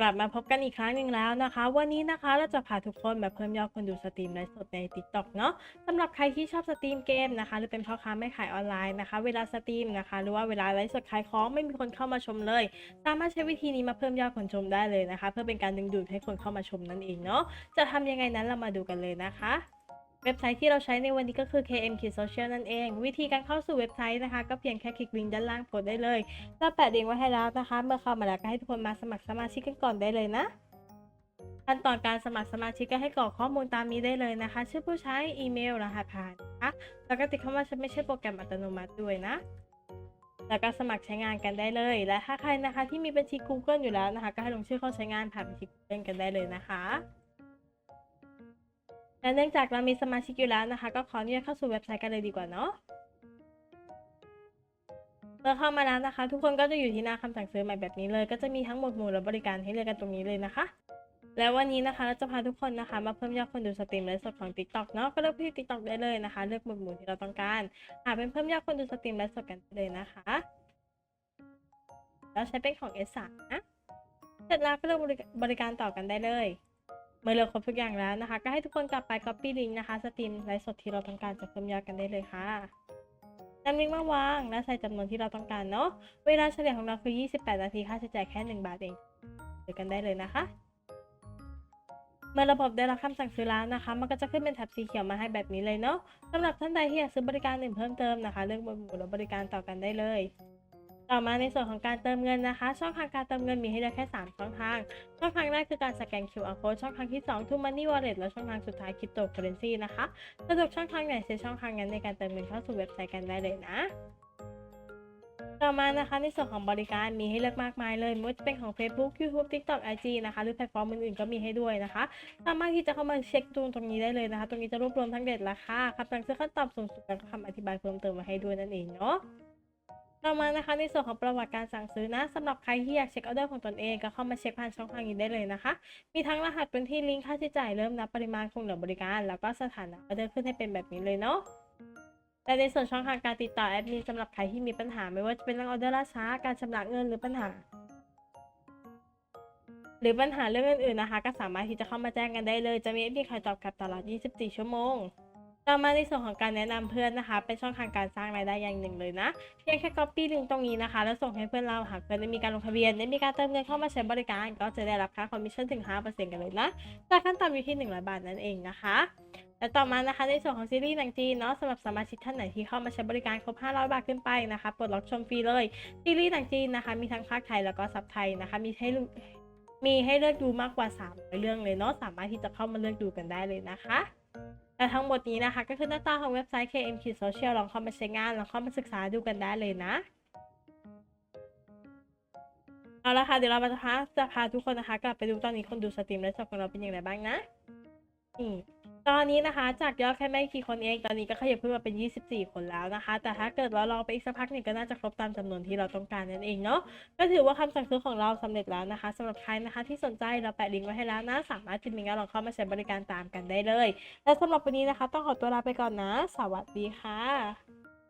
กลับมาพบกันอีกครั้งหนึ่งแล้วนะคะ วันนี้นะคะเราจะพาทุกคนมาเพิ่มยอดคนดูสตรีมไลฟ์สดใน TikTok เนาะสำหรับใครที่ชอบสตรีมเกมนะคะ หรือเป็นพ่อค้าไม่ขายออนไลน์นะคะ เวลาสตรีมนะคะ หรือว่าเวลาไลฟ์สดขายของไม่มีคนเข้ามาชมเลย สามารถใช้วิธีนี้มาเพิ่มยอดคนชมได้เลยนะคะ เพื่อเป็นการดึงดูดให้คนเข้ามาชมนั่นเองเนาะจะทำยังไงนั้นเรามาดูกันเลยนะคะ เว็บไซต์ที่เราใช้ในวันนี้ก็คือ KM Kid Social นั่นเอง วิธีการเข้าสู่เว็บไซต์นะคะ ก็เพียงแค่คลิกลิงก์ด้านล่างกดได้เลยเราแปะลิงก์ไว้ให้แล้วนะคะ เมื่อเข้ามาแล้วก็ให้ทุกคนมาสมัครสมาชิกกันก่อนได้เลยนะขั้นตอนการสมัครสมาชิกก็ให้กรอกข้อมูลตามนี้ได้เลยนะคะ ชื่อผู้ใช้อีเมลรหัสผ่านนะคะแล้วก็ติดคำว่าฉันไม่ใช่โปรแกรมอัตโนมัติด้วยนะแล้วก็สมัครใช้งานกันได้เลย และถ้าใครนะคะที่มีบัญชี Google อยู่แล้วนะคะ ก็ให้ลงชื่อเข้าใช้งานผ่านบัญชี Google กันได้เลยนะคะ และเนื่องจากเรามีสมาชิกอยู่แล้วนะคะ ก็ขออนุญาตเข้าสู่เว็บไซต์กันเลยดีกว่าเนาะเมื่อเข้ามาแล้วนะคะ ทุกคนก็จะอยู่ที่หน้าคำสั่งซื้อใหม่แบบนี้เลย ก็จะมีทั้งหมดหมู่และบริการให้เลือกกันตรงนี้เลยนะคะ และวันนี้นะคะเราจะพาทุกคนนะคะ มาเพิ่มยอดคนดูสตรีมไลฟ์สดของ TikTok เนาะก็เลือกที่ TikTok ได้เลยนะคะ เลือกหมวดหมู่ที่เราต้องการหาเป็นเพิ่มยอดคนดูสตรีมไลฟ์สดกันเลยนะคะแล้วใช้เป็นของ S3 นะเสร็จแล้วก็เลือกบริการต่อกันได้เลย มื่อเลือกครบทุกอย่างแล้วนะคะ ก็ให้ทุกคนกลับไป copy link นะคะสตรีมไลฟ์สดที่เราต้องการจะเพิ่มยอดกันได้เลยค่ะนำลิงก์มาวางและใส่จำนวนที่เราต้องการเนาะเวลาเฉลี่ยของเราคือ 28 นาทีค่าใช้จ่ายแค่ 1 บาทเองเดูกันได้เลยนะคะ เมื่อระบบได้รับคำสั่งซื้อแล้วนะคะ มันก็จะขึ้นเป็นแท็บสีเขียวมาให้แบบนี้เลยเนาะสำหรับท่านใดที่อยากซื้อบริการอื่นเพิ่มเติมนะคะ เลือกหมวดหมู่และบริการต่อกันได้เลย ต่อมาในส่วนของการเติมเงินนะคะ ช่องทางการเติมเงินมีให้เลือกแค่ 3 ช่องทาง ช่องทางแรกคือการสแกน QR code ช่องทางที่ 2 True Money Wallet และช่องทางสุดท้าย Cryptocurrency นะคะสะดวกช่องทางไหนใช้ช่องทางนั้นในการเติมเงินเข้าสู่เว็บไซต์กันได้เลยนะต่อมานะคะในส่วนของบริการมีให้เลือกมากมายเลยไม่ว่าจะเป็นของ Facebook YouTube TikTok IG นะคะ หรือแพลตฟอร์มอื่นๆก็มีให้ด้วยนะคะ สามารถที่จะเข้ามาเช็คดูตรงนี้ได้เลยนะคะ ตรงนี้จะรวบรวมทั้งเด็ดราคาคำสั่งซื้อขั้นต่ำสูงสุดและคำอธิบายเพิ่มเติมมาให้ด้วยนั่นเองเนาะ ต่อมานะคะในส่วนของประวัติการสั่งซื้อนะสำหรับใครที่อยากเช็คออเดอร์ของตนเองก็เข้ามาเช็คผ่านช่องทางนี้ได้เลยนะคะ มีทั้งรหัสเป็นที่ลิงก์ค่าใช้จ่ายเริ่มนับปริมาณคงเหลือบริการ แล้วก็สถานะออเดอร์ขึ้นให้เป็นแบบนี้เลยเนาะและในส่วนช่องทางการติดต่อแอดมินสำหรับใครที่มีปัญหาไม่ว่าจะเป็นเรื่องออเดอร์ล่าช้าการชำระเงินหรือปัญหา หรือปัญหาเรื่องอื่นๆนะคะ ก็สามารถที่จะเข้ามาแจ้งกันได้เลย จะมีแอดมินคอยตอบกลับตลอด 24 ชั่วโมง ต่อมาในส่วนของการแนะนำเพื่อนนะคะ เป็นช่องทางการสร้างรายได้อย่างหนึ่งเลยนะเพียงแค่ copy ลิงก์ตรงนี้นะคะ แล้วส่งให้เพื่อนเราหากเพื่อนได้มีการลงทะเบียนได้มีการเติมเงินเข้ามาใช้บริการ ก็จะได้รับค่าคอมมิชชั่นถึง 5%กันเลยนะจากขั้นต่ำอยู่ที่ 100 บาทนั่นเองนะคะและต่อมานะคะในส่วนของซีรีส์หนังจีนเนาะสำหรับสมาชิกท่านไหนที่เข้ามาใช้บริการครบ 500 บาทขึ้นไปนะคะปลดล็อกชมฟรีเลยซีรีส์หนังจีนนะคะ มีทั้งภาคไทยแล้วก็ซับไทยนะคะ มีให้มีให้เลือกดูมากกว่า 3 เรื่องเลยเนาะสามารถที่จะเข้ามาเลือกดูกันได้เลยนะคะ และทั้งหมดนี้นะคะ ก็คือหน้าตาของเว็บไซต์ KM k Social ลองเข้ามาใช้งาน ลองเข้ามาศึกษาดูกันได้เลยนะเอาละค่ะเดี๋ยวเราจะพาจะพาทุกคนนะคะ กลับไปดูตอนนี้คนดูสตรีมและจบของเราเป็นอย่างไรบ้างนะนี่ ตอนนี้นะคะ จากยอดแค่ไม่กี่คนเองตอนนี้ก็ขยับขึ้นมาเป็น 24 คนแล้วนะคะ แต่ถ้าเกิดว่าเราไปอีกสักพักหนึ่งก็น่าจะครบตามจำนวนที่เราต้องการนั่นเองเนาะก็ถือว่าคำสั่งซื้อของเราสำเร็จแล้วนะคะสำหรับใครนะคะที่สนใจเราแปะลิงก์ไว้ให้แล้วนะสามารถจิมมิงก์แล้วลองเข้ามาใช้บริการตามกันได้เลยและสำหรับวันนี้นะคะ ต้องขอตัวลาไปก่อนนะ สวัสดีค่ะ